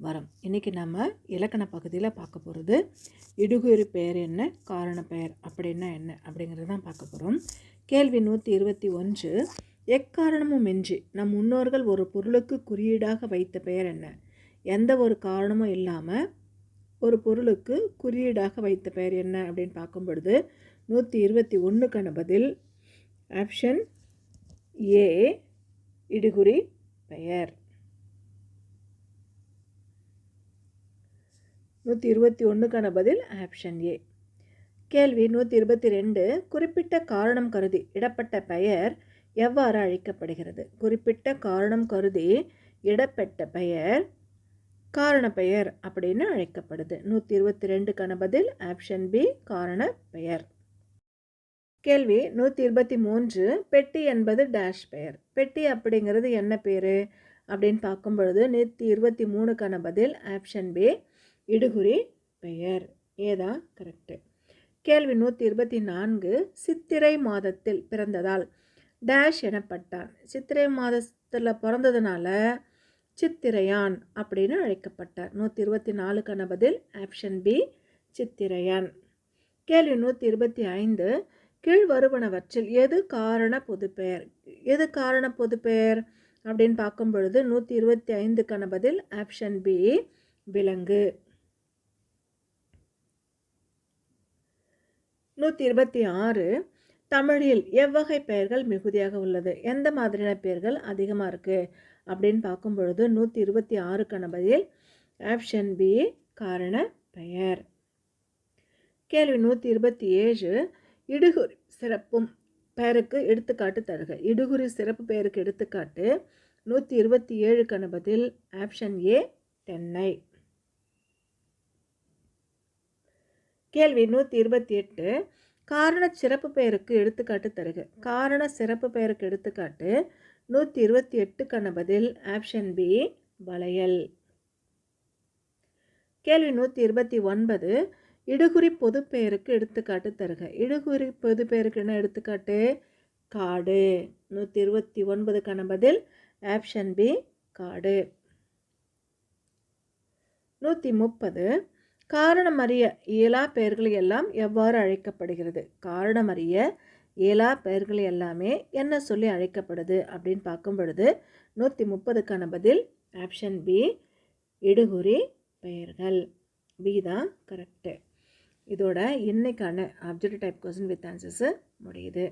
வரும். இன்றைக்கி நம்ம இலக்கண பகுதியில் பார்க்க போகிறது இடுகுறி பெயர் என்ன காரண பெயர் அப்படின்னா என்ன அப்படிங்கிறது தான் பார்க்க போகிறோம் கேள்வி நூற்றி இருபத்தி ஒன்று எக்காரணமும் இன்றி நம் முன்னோர்கள் ஒரு பொருளுக்கு குறியீடாக வைத்த பெயர் என்ன? எந்த ஒரு காரணமும் இல்லாமல் ஒரு பொருளுக்கு குறியீடாக வைத்த பெயர் என்ன அப்படின்னு பார்க்கும் பொழுது நூற்றி இருபத்தி ஒன்றுக்கான பதில் ஆப்ஷன் ஏ இடுகுறி பெயர். நூற்றி இருபத்தி ஒன்றுக்கான பதில் ஆப்ஷன் ஏ. கேள்வி நூற்றி இருபத்தி ரெண்டு குறிப்பிட்ட காரணம் கருதி இடப்பட்ட பெயர் எவ்வாறு அழைக்கப்படுகிறது? குறிப்பிட்ட காரணம் கருதி இடப்பட்ட பெயர் காரண பெயர் அப்படின்னு அழைக்கப்படுது. நூற்றி இருபத்தி ரெண்டுக்கான பதில் ஆப்ஷன் பி காரண பெயர். கேள்வி நூற்றி இருபத்தி மூன்று பெட்டி என்பது டேஷ் பெயர். பெட்டி அப்படிங்கிறது என்ன பேர்? அப்படின்னு பார்க்கும் பொழுது நூற்றி இருபத்தி மூணுக்கான பதில் ஆப்ஷன் பி இடுகுறி பெயர். ஏதா கரெக்டு கேள்வி நூற்றி இருபத்தி நான்கு சித்திரை மாதத்தில் பிறந்ததால். டேஷ் எனப்பட்டான். சித்திரை மாதத்தில் பிறந்ததுனால சித்திரையான் அப்படின்னு அழைக்கப்பட்டார். நூற்றி இருபத்தி நாலுக்கான பதில் ஆப்ஷன் பி சித்திரையான். கேள்வி நூற்றி இருபத்தி ஐந்து கீழ் வருவனவற்றில் எது காரண பொதுப்பெயர்? எது காரண பொதுப்பெயர்? அப்படின்னு பார்க்கும் பொழுது நூற்றி இருபத்தி ஐந்துக்கான பதில் ஆப்ஷன் பி விலங்கு. நூற்றி இருபத்தி ஆறு தமிழில் எவ்வகை பெயர்கள் மிகுதியாக உள்ளது? எந்த மாதிரியான பெயர்கள் அதிகமாக இருக்குது அப்படின்னு பார்க்கும் பொழுது நூற்றி இருபத்தி ஆறுக்கான பதில் ஆப்ஷன் பி காரண பெயர். கேள்வி நூற்றி இருபத்தி ஏழு இடுகுறி சிறப்பும் பெயருக்கு எடுத்துக்காட்டு தருக. இடுகுறி சிறப்பு பெயருக்கு எடுத்துக்காட்டு நூற்றி இருபத்தி ஏழுக்கான பதில் ஆப்ஷன் ஏ தென்னை. கேள்வி நூற்றி இருபத்தி எட்டு. காரண சிறப்பு பெயருக்கு எடுத்துக்காட்டு தருக. காரண சிறப்பு பெயருக்கு எடுத்துக்காட்டு நூற்றி இருபத்தி எட்டுக்கான பதில் ஆப்ஷன் பி வளையல். கேள்வி நூற்றி இருபத்தி ஒன்பது. இடுகுறி பொது பெயருக்கு எடுத்துக்காட்டு தருக. இடுகுறி பொது பெயருக்கு என்ன எடுத்துக்காட்டு? காடு. நூற்றி இருபத்தி ஒன்பதுக்கான பதில் ஆப்ஷன் பி காடு. நூற்றி முப்பது. காரணமறிய இயலா பெயர்கள் எல்லாம் எவ்வாறு அழைக்கப்படுகிறது? காரணம் அறிய இயலா பெயர்கள் எல்லாமே என்ன சொல்லி அழைக்கப்படுது? அப்படின்னு பார்க்கும் பொழுது நூற்றி முப்பதுக்கான பதில் ஆப்ஷன் பி இடுகுறி பெயர்கள். பி தான் கரெக்டு இதோட இன்னைக்கான object type question with answers முடியுது.